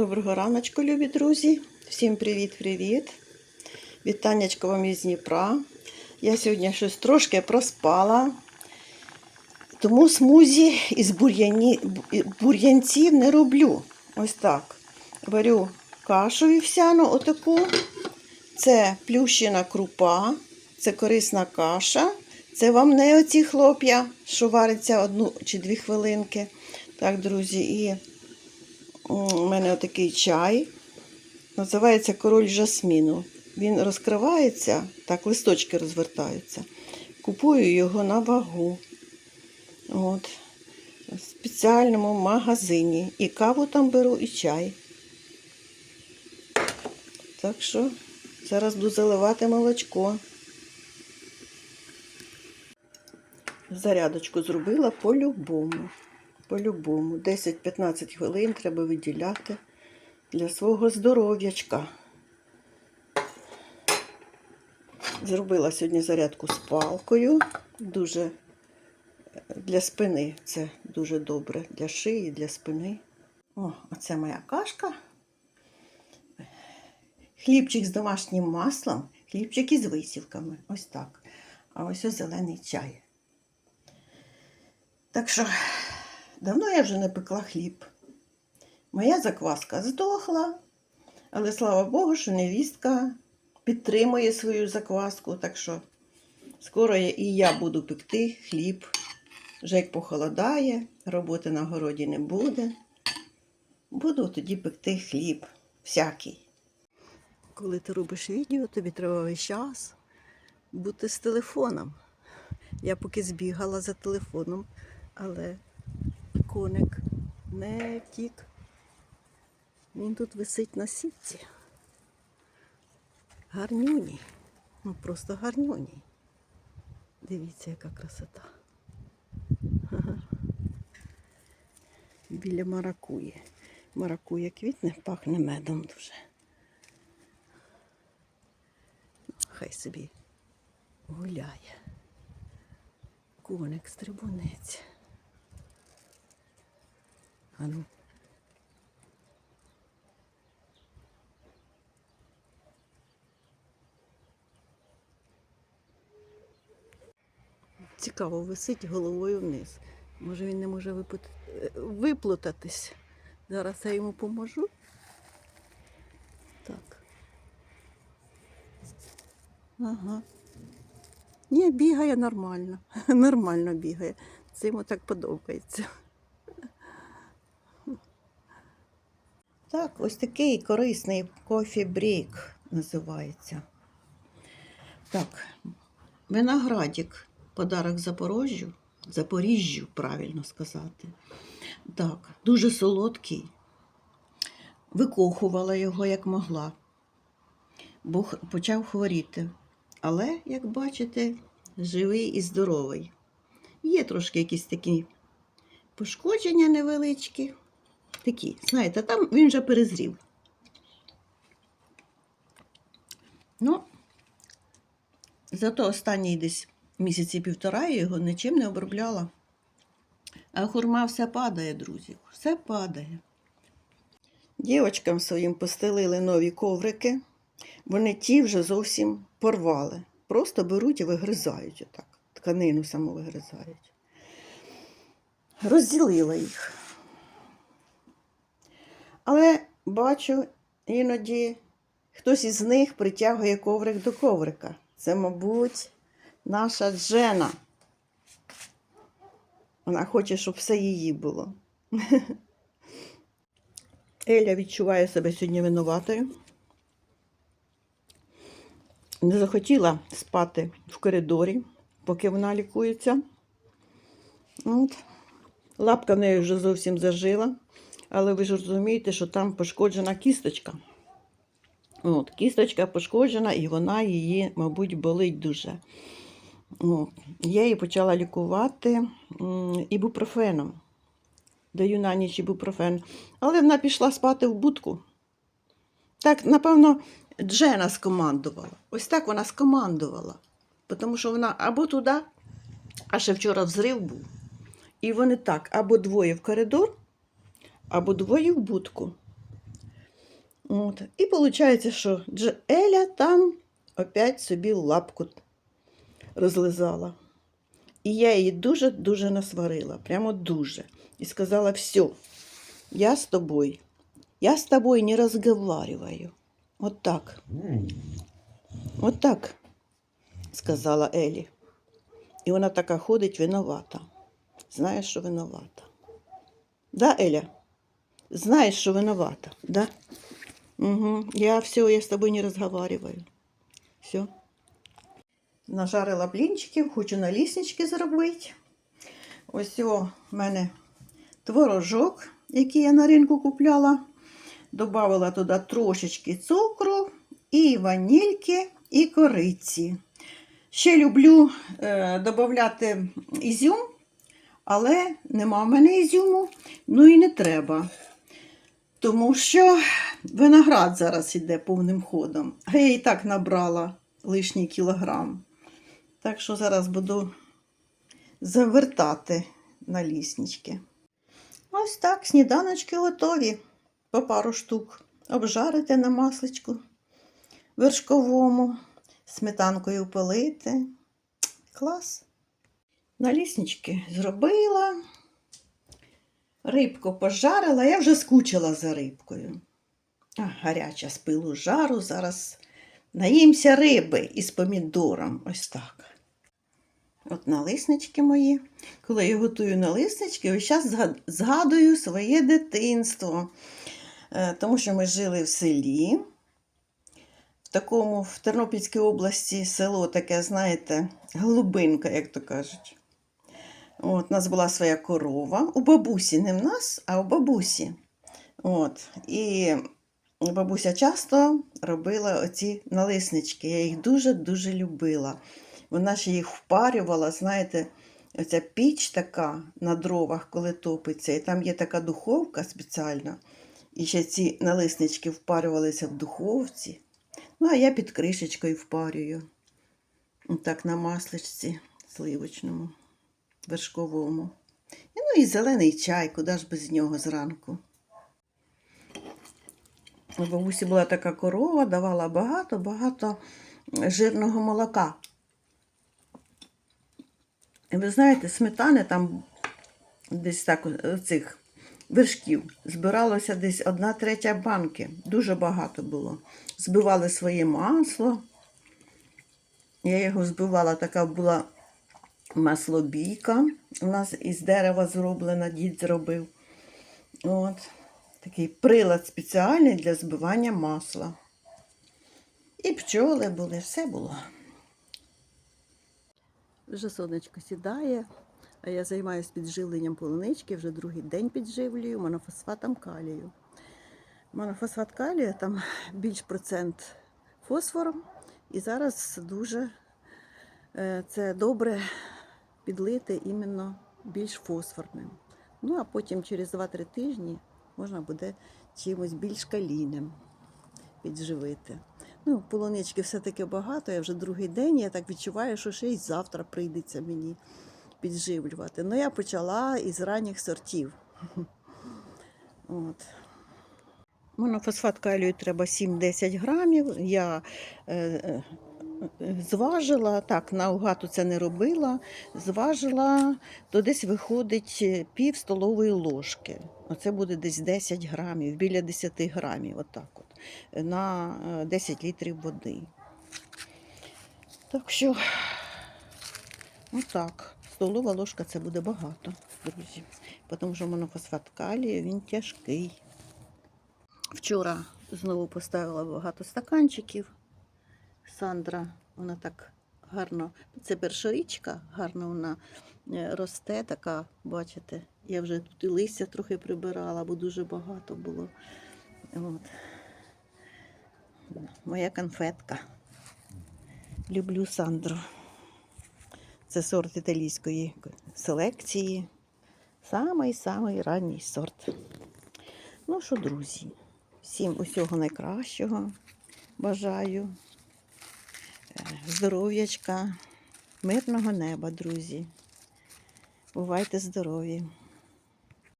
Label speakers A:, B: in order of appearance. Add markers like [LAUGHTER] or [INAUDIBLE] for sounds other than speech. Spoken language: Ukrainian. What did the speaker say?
A: Доброго раночку, любі друзі. Всім привіт-привіт. Вітаннячко вам із Дніпра. Я сьогодні щось трошки проспала, тому смузі із бур'яні, бур'янців не роблю. Ось так. Варю кашу вівсяну отаку. Це плющена крупа, це корисна каша. Це вам не оці хлоп'я, що вариться одну чи дві хвилинки. Так, друзі, і у мене отакий чай. Називається король жасміну. Він розкривається, так, листочки розвертаються. Купую його на вагу. От. В спеціальному магазині. І каву там беру, і чай. Так що зараз буду заливати молочко. Зарядочку зробила по-любому. По-любому. 10-15 хвилин треба виділяти для свого здоров'ячка. Зробила сьогодні зарядку з палкою. Дуже для спини це дуже добре. Для шиї, для спини. О, оце моя кашка. Хлібчик з домашнім маслом, хлібчик із висівками. Ось так. А ось ось зелений чай. Так що давно я вже не пекла хліб. Моя закваска здохла, але слава Богу, що невістка підтримує свою закваску, так що скоро я, і я буду пекти хліб. Вже як похолодає, роботи на городі не буде. Буду тоді пекти хліб всякий. Коли ти робиш відео, тобі треба весь час бути з телефоном. Я поки збігала за телефоном, але коник не втік. Він тут висить на сітці. Гарнюній. Ну просто гарнюній. Дивіться, яка красота. Біля маракуї. Маракуя квітне, пахне медом дуже. Хай собі гуляє. Коник стрибунець. Ану. Цікаво, висить головою вниз. Може він не може е, виплутатись. Зараз я йому поможу. Так. Ага. Ні, бігає нормально. [LAUGHS] Нормально бігає. Це йому так подобається. Так, ось такий корисний кофі-брейк називається. Так, виноградик, подарок Запорожжю, Запоріжжю, правильно сказати. Так, дуже солодкий. Викохувала його як могла, бо почав хворіти. Але, як бачите, живий і здоровий. Є трошки якісь такі пошкодження невеличкі. Такі, знаєте, там він вже перезрів. Ну, зато останні десь місяці півтора я його нічим не обробляла. А хурма все падає, друзі. Все падає. Дівочкам своїм постелили нові коврики. Вони ті вже зовсім порвали. Просто беруть і вигризають отак. Тканину саму вигризають. Розділила їх. Але бачу, іноді хтось із них притягує коврик до коврика. Це, мабуть, наша Джена. Вона хоче, щоб все її було. [LAUGHS] Еля відчуває себе сьогодні винуватою. Не захотіла спати в коридорі, поки вона лікується. От. Лапка в неї вже зовсім зажила, але ви ж розумієте, що там пошкоджена кісточка. От, кісточка пошкоджена, і вона її, мабуть, болить дуже. От. Я її почала лікувати ібупрофеном. Даю на ніч ібупрофен. Але вона пішла спати в будку. Так, напевно, Джена скомандувала. Ось так вона скомандувала. Тому що вона або туди, а ще вчора взрив був. І вони так, або двоє в коридор, або двоє в будку. От. І виходить, що Дж- Еля там опять собі лапку розлизала. І я її дуже-дуже насварила, прямо дуже. І сказала: все, я з тобою, я з тобою не розговариваю. От так. От так, сказала Елі. І вона така ходить винувата. Знаєш, що винувата. Да, Еля? Знаєш, що винувата, да? Угу. Я все, я з тобою не розговариваю. Все. Нажарила блінчиків, хочу наліснички зробити. Ось в мене творожок, який я на ринку купляла. Добавила туди трошечки цукру, і ванільки, і кориці. Ще люблю е, додати ізюм, але нема в мене ізюму, ну і не треба. Тому що виноград зараз іде повним ходом. А я і так набрала лишній кілограм. Так що зараз буду завертати на ліснички. Ось так, сніданочки готові. По пару штук. Обжарити на масличку вершковому, сметанкою полити. Клас. Наліснички зробила. Рибку пожарила, я вже скучила за рибкою. А, гаряча з пилу жару. Зараз наїмся риби із помідором. Ось так. От налиснички мої. Коли я готую налиснички, ось зараз згадую своє дитинство. Е, Тому що ми жили в селі. В такому в Тернопільській області село таке, знаєте, глибинка, як то кажуть. От, у нас була своя корова. У бабусі, не в нас, а у бабусі. От. І бабуся часто робила оці налиснички. Я їх дуже-дуже любила. Вона ще їх впарювала, знаєте, оця піч така на дровах, коли топиться, і там є така духовка спеціальна. І ще ці налиснички впарювалися в духовці. Ну, а я під кришечкою впарюю. Так на масличці сливочному, вершковому. Ну і зелений чай, куди ж без нього зранку. У бабусі була така корова, давала багато-багато жирного молока. І ви знаєте, сметани там десь так цих вершків збиралося десь одна третя банки. Дуже багато було. Збивали своє масло. Я його збивала, така була маслобійка. У нас із дерева зроблена, дід зробив. От. Такий прилад спеціальний для збивання масла. І пчоли були, все було. Вже сонечко сідає, а я займаюся підживленням полунички, вже другий день підживлюю монофосфатом калію. Монофосфат калію там більш процент фосфору, і зараз дуже е, це добре підлити іменно більш фосфорним. Ну, а потім через 2-3 тижні можна буде чимось більш калійним підживити. Ну, полунички все-таки багато, я вже другий день, я так відчуваю, що ще й завтра прийдеться мені підживлювати. Ну, я почала із ранніх сортів. [LAUGHS] От. Монофосфат калію треба 7-10 грамів. Я е, е, зважила, так, наугад це не робила, зважила, то десь виходить е, пів столової ложки. Оце буде десь 10 грамів, біля 10 грамів, отак от, на е, 10 літрів води. Так що, отак, столова ложка це буде багато, друзі. Тому що монофосфат калію, він тяжкий. Вчора знову поставила багато стаканчиків. Сандра, вона так гарно, це першорічка, гарно вона е, росте, така, бачите, я вже тут і листя трохи прибирала, бо дуже багато було. От. Моя конфетка. Люблю Сандру. Це сорт італійської селекції. Самий-самий ранній сорт. Ну що, друзі, всім усього найкращого бажаю. Е, Здоров'ячка, мирного неба, друзі. Бувайте здорові!